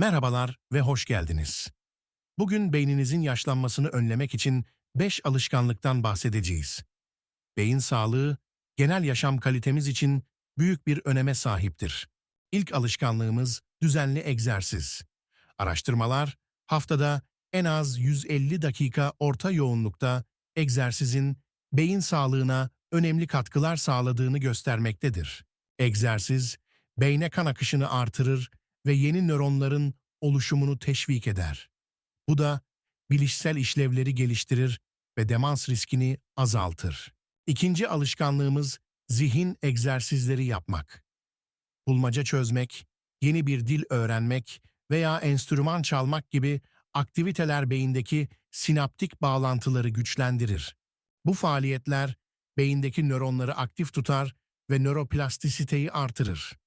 Merhabalar ve hoş geldiniz. Bugün beyninizin yaşlanmasını önlemek için 5 alışkanlıktan bahsedeceğiz. Beyin sağlığı, genel yaşam kalitemiz için büyük bir öneme sahiptir. İlk alışkanlığımız düzenli egzersiz. Araştırmalar, haftada en az 150 dakika orta yoğunlukta egzersizin beyin sağlığına önemli katkılar sağladığını göstermektedir. Egzersiz, beyne kan akışını artırır ve yeni nöronların oluşumunu teşvik eder. Bu da bilişsel işlevleri geliştirir ve demans riskini azaltır. İkinci alışkanlığımız zihin egzersizleri yapmak. Bulmaca çözmek, yeni bir dil öğrenmek veya enstrüman çalmak gibi aktiviteler beyindeki sinaptik bağlantıları güçlendirir. Bu faaliyetler beyindeki nöronları aktif tutar ve nöroplastisiteyi artırır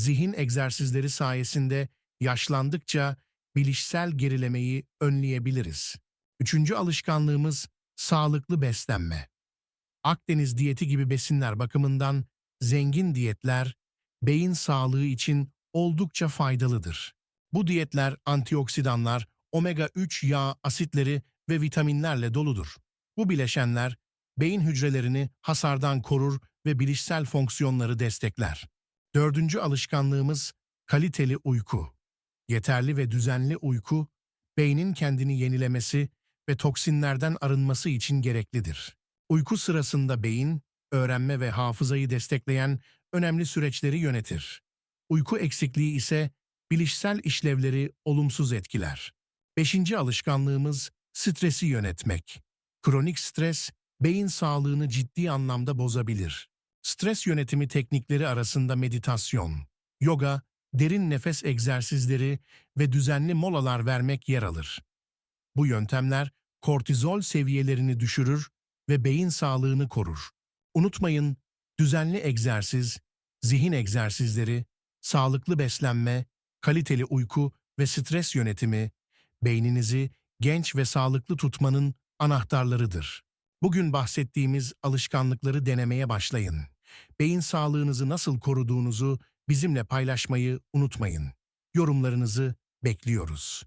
zihin egzersizleri sayesinde yaşlandıkça bilişsel gerilemeyi önleyebiliriz. Üçüncü alışkanlığımız sağlıklı beslenme. Akdeniz diyeti gibi besinler bakımından zengin diyetler beyin sağlığı için oldukça faydalıdır. Bu diyetler antioksidanlar, omega-3 yağ asitleri ve vitaminlerle doludur. Bu bileşenler beyin hücrelerini hasardan korur ve bilişsel fonksiyonları destekler. Dördüncü alışkanlığımız kaliteli uyku. Yeterli ve düzenli uyku, beynin kendini yenilemesi ve toksinlerden arınması için gereklidir. Uyku sırasında beyin, öğrenme ve hafızayı destekleyen önemli süreçleri yönetir. Uyku eksikliği ise bilişsel işlevleri olumsuz etkiler. Beşinci alışkanlığımız stresi yönetmek. Kronik stres, beyin sağlığını ciddi anlamda bozabilir. Stres yönetimi teknikleri arasında meditasyon, yoga, derin nefes egzersizleri ve düzenli molalar vermek yer alır. Bu yöntemler kortizol seviyelerini düşürür ve beyin sağlığını korur. Unutmayın, düzenli egzersiz, zihin egzersizleri, sağlıklı beslenme, kaliteli uyku ve stres yönetimi, beyninizi genç ve sağlıklı tutmanın anahtarlarıdır. Bugün bahsettiğimiz alışkanlıkları denemeye başlayın. Beyin sağlığınızı nasıl koruduğunuzu bizimle paylaşmayı unutmayın. Yorumlarınızı bekliyoruz.